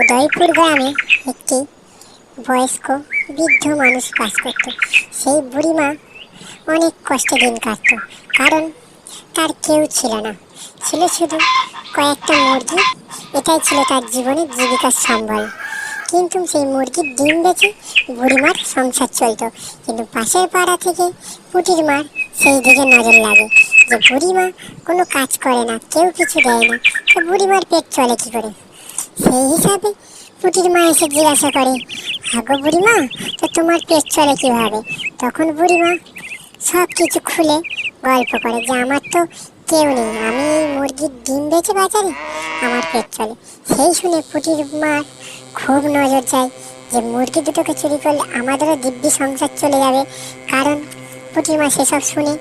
উদয়পুর গ্রামে একটি বয়স্ক বৃদ্ধ মানুষ বাস করত। সেই বুড়িমা অনেক কষ্টে দিন কাটত, কারণ তার কেউ ছিল না। ছিল শুধু কয়েকটা মুরগি, এটাই ছিল তার জীবনের জীবিকার সম্বল। কিন্তু সেই মুরগির ডিম বেচে বুড়িমার সংসার চলতো। কিন্তু পাশের পাড়া থেকে পুটির মার সেই দিকে নজর লাগে যে বুড়িমা কোনো কাজ করে না, কেউ কিছু দেয় না। তো বুড়িমার পেট চলে কী করে? সেই হিসাবে পুটির মা এসে জিজ্ঞাসা করে হাগো বুড়িমা, তো তোমার পেট চলে কীভাবে? তখন বুড়িমা সব কিছু খুলে গল্প করে যে, আমার তো কেউ নেই, আমি এই মুরগির ডিম বেচে বাজারে, আমার পেট চলে। সেই শুনে পুটির মার খুব নজর যায় যে, মুরগি দুটোকে চুরি করলে আমাদেরও দিব্যি সংসার চলে যাবে। কারণ পুটির মা সেসব শুনে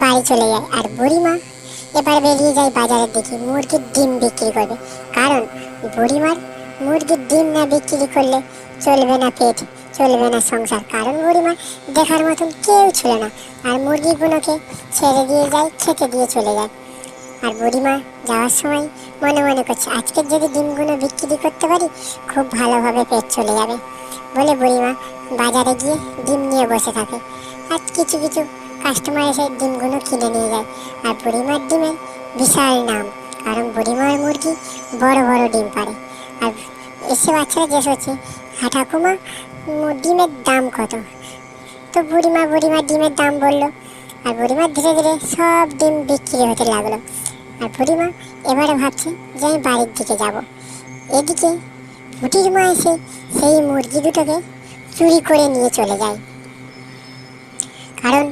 বাড়ি চলে যায়। আর বুড়িমা এবার বেরিয়ে যায় বাজারের দিকে। মুরগির ডিম বিক্রি করবে। কারণ বুড়িমার মুরগির ডিম না বিক্রি করলে চলবে না পেট, চলবে না সংসার। কারণ বুড়িমা দেখার মতন কেউ ছিল না। আর মুরগিগুলোকে ছেড়ে দিয়ে যায়, খেতে দিয়ে চলে যায়। আর বুড়িমা যাওয়ার সময় মনে মনে করছে, আজকের যদি ডিমগুলো বিক্রি করতে পারি, খুব ভালোভাবে পেট চলে যাবে। বলে বুড়িমা বাজারে গিয়ে ডিম নিয়ে বসে থাকে। আর কিছু কিছু কাস্টমার এসে ডিমগুলো কিনে নিয়ে যায়। আর বুড়িমার ডিমের বিশাল নাম, কারণ বুড়িমার মুরগি বড় বড় ডিম পারে আর এসে বাচ্চারা জিজ্ঞেস হচ্ছে হা ঠাকুমা ডিমের দাম কত? তো বুড়িমা বুড়িমার ডিমের দাম বলল, আর বুড়িমা ধীরে ধীরে সব ডিম বিক্রি হতে লাগল। আর বুড়িমা এবারে ভাবছে যে আমি বাড়ির দিকে যাব। এদিকে বুটির মা এসে সেই মুরগি দুটোকে চুরি করে নিয়ে চলে যায়। কারণ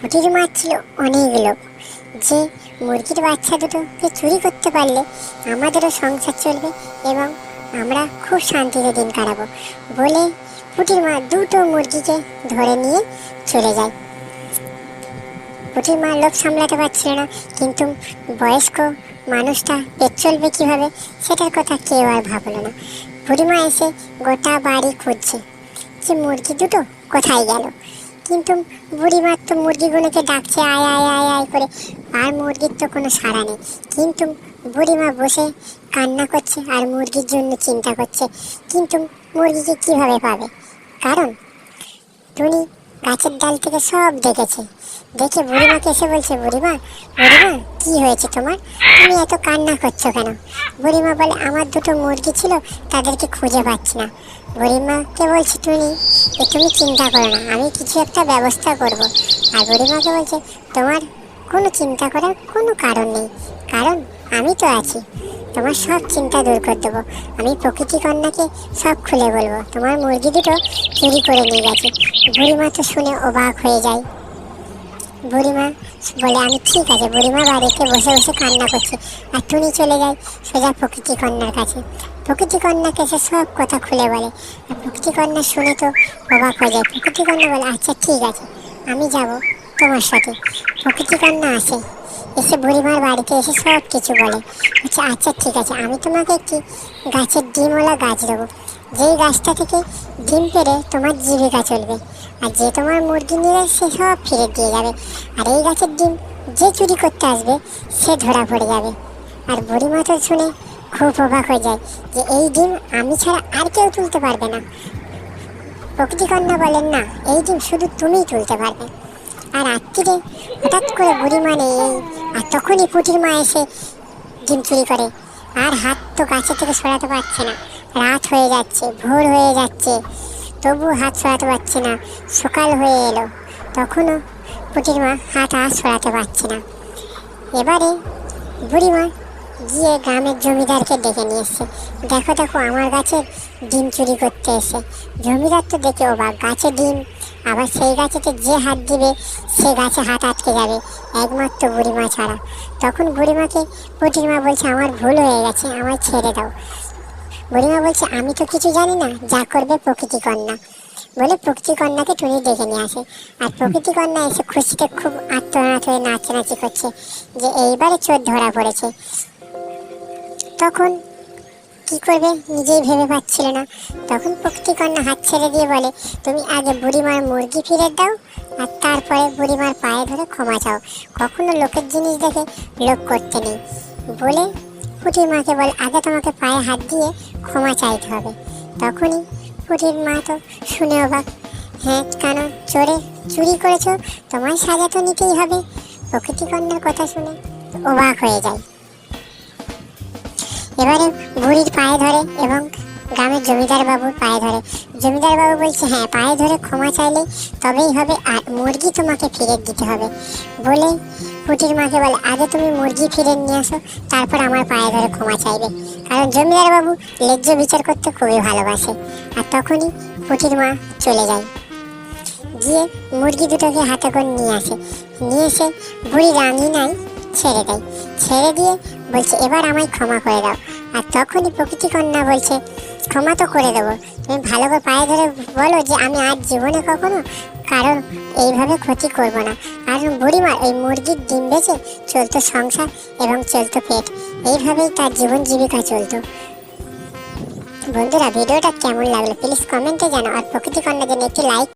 বুটির মা ছিল অনেক লোক। যে মুরগির বাচ্চা দুটোকে চুরি করতে পারলে আমাদেরও সংসার চলবে এবং আমরা খুব শান্তিতে দিন কাটাবো বলে পুটির মা দুটো মুরগিকে ধরে নিয়ে চলে যায়। পুটির মা লোভ সামলাতে পারছিল না, কিন্তু বয়স্ক মানুষটা পেট চলবে কীভাবে সেটার কথা কেউ আর ভাবলো না। বুড়িমা এসে গোটা বাড়ি খুঁজছে যে মুরগি দুটো কোথায় গেল। কিন্তু বুড়িমার তো মুরগিগুলোকে ডাকছে, আয় আয় আয় আয় করে। আর মুরগির তো কোনো সাড়া নেই। কিন্তু বুড়িমা বসে কান্না করছে আর মুরগির জন্য চিন্তা করছে। কিন্তু মুরগিকে কীভাবে পাবে? কারণ টুনি গাছের ডাল থেকে সব দেখেছে দেখে বুড়িমাকে এসে বলছে, বুড়িমা বুড়িমা, কি হয়েছে তোমার? তুমি এত কান্না করছ কেন? বুড়িমা বলে, আমার দুটো মুরগি ছিল, তাদেরকে খুঁজে পাচ্ছি না। বুড়িমাকে বলছে তুমি যে তুমি চিন্তা করো না, আমি কিছু একটা ব্যবস্থা করব। আর বুড়িমাকে বলছে, তোমার কোনো চিন্তা করার কোনো কারণ নেই, কারণ আমি তো আছি। তোমার সব চিন্তা দূর করে দেবো। আমি প্রকৃতি কন্যাকে সব খুলে বলব। তোমার মুরগি দুটো চুরি করে নিয়ে গেছে। বুড়িমা তো শুনে অবাক হয়ে যায়। বুড়িমা বলে, আমি ঠিক আছে, বুড়িমা বাড়িতে বসে বসে কান্না করছে। আর তুমি চলে যায় সোজা প্রকৃতি কন্যার কাছে। প্রকৃতি কন্যাকে সে সব কথা খুলে বলে। আর প্রকৃতি কন্যা শুনে তো অবাক হয়ে যায়। প্রকৃতি কন্যা বলে আচ্ছা ঠিক আছে, আমি যাব তোমার সাথে। প্রকৃতি কন্যা আসে। এসে বুড়িমার বাড়িতে এসে সব কিছু বলে। আচ্ছা আচ্ছা ঠিক আছে, আমি তোমাকে একটি গাছের ডিমওয়ালা গাছ দেবো। যেই গাছটা থেকে ডিম পেড়ে তোমার জীবিকা চলবে। আর যে তোমার মুরগি নিয়ে সে সব ফিরে দিয়ে যাবে। আর এই গাছের ডিম যে চুরি করতে আসবে, সে ধরা পড়ে যাবে। আর বুড়িমা তো শুনে খুব অবাক হয়ে যায় যে, এই ডিম আমি ছাড়া আর কেউ তুলতে পারবে না। প্রকৃতিকন্যা বলেন, না, এই ডিম শুধু তুমিই তুলতে পারবে। আর রাত্রিরে হঠাৎ করে বুড়িমা নেই এই আর তখনই পুটির মা এসে ডিম চুরি করে। আর হাত তো গাছের থেকে সরাতে পারছে না। রাত হয়ে যাচ্ছে, ভোর হয়ে যাচ্ছে, তবু হাত সরাতে পারছে না। সকাল হয়ে এলো। তখনও পুটির মা হাত আর সরাতে পারছে না। এবারে বুড়িমা গিয়ে গ্রামের জমিদারকে ডেকে নিয়ে এসছে। দেখো দেখো, আমার গাছের ডিম চুরি করতে এসে। জমিদার তো দেখে অবাক, গাছে ডিম। আবার সেই গাছেতে যে হাত দিবে, সে গাছে হাত আটকে যাবে, একমাত্র বুড়িমা ছাড়া। তখন বুড়িমাকে পুটির মা বলছে, আমার ভুল হয়ে গেছে আমার ছেড়ে দাও। বুড়িমা বলছে, আমি তো কিছু জানি না, যা করবে প্রকৃতি কন্যা। বলে প্রকৃতি কন্যাকে টুনি ডেকে নিয়ে আসে। আর প্রকৃতি কন্যা এসে খুশিতে খুব আত্মনাথ হয়ে নাচানাচি করছে যে, এইবারে চোর ধরা পড়েছে। তখন কি করবে? নিজেই ভেবে পাচ্ছিল না। তখন প্রকৃতি কন্যা হাত ছেড়ে দিয়ে বলে, তুমি আগে বুড়িমার মুরগি ফিরে দাও আর তারপরে বুড়িমার পায়ে ধরে ক্ষমা চাও। কখনো লোকের জিনিস দেখে লোক করতে নেই। বলে পুটির মাকে বলে, আগে তোমাকে পায়ে হাত দিয়ে ক্ষমা চাইতে হবে। তখনই পুটির মা তো শুনে অবাক হ্যাঁ কেন? চোরে চুরি করেছ? তোমার সাজা তো নিতেই হবে। প্রকৃতি কন্যার কথা শুনে অবাক হয়ে যায়। এবারে বুড়ির পায়ে ধরে এবং গ্রামের জমিদার বাবুর পায়ে ধরে। জমিদার বাবু বলছে হ্যাঁ পায়ে ধরে ক্ষমা চাইলে তবেই হবে, আর মুরগি তোমাকে ফিরে দিতে হবে। বলে পুটির মাকে বলে, আগে তুমি মুরগি ফিরে নিয়ে আসো, তারপর আমার পায়ে ধরে ক্ষমা চাইবে। কারণ জমিদার বাবু লেজ্জ বিচার করতে খুবই ভালোবাসে, আর তখনই পুটির মা চলে যায়। গিয়ে মুরগি দুটোকে হাতে করে নিয়ে আসে। নিয়ে এসে বুড়ি রাঙিনায় ছেড়ে দেয়। ছেড়ে দিয়ে বলছে, এবার আমায় ক্ষমা করে দাও। আর তখনই প্রকৃতি কন্যা বলছে, ক্ষমা তো করে দেবো। তুমি ভালো করে পায়ে ধরে বলো যে আমি আজ জীবনে কখনো কারণ এইভাবে ক্ষতি করব না। কারণ বুড়িমার এই মুরগির ডিম বেচে চলতো সংসার এবং চলতো পেট। এইভাবেই তার জীবন জীবিকা চলতো। বন্ধুরা, ভিডিওটা কেমন লাগল? প্লিজ কমেন্টে জানাও। আর প্রকৃতি কন্যার জন্য একটি লাইক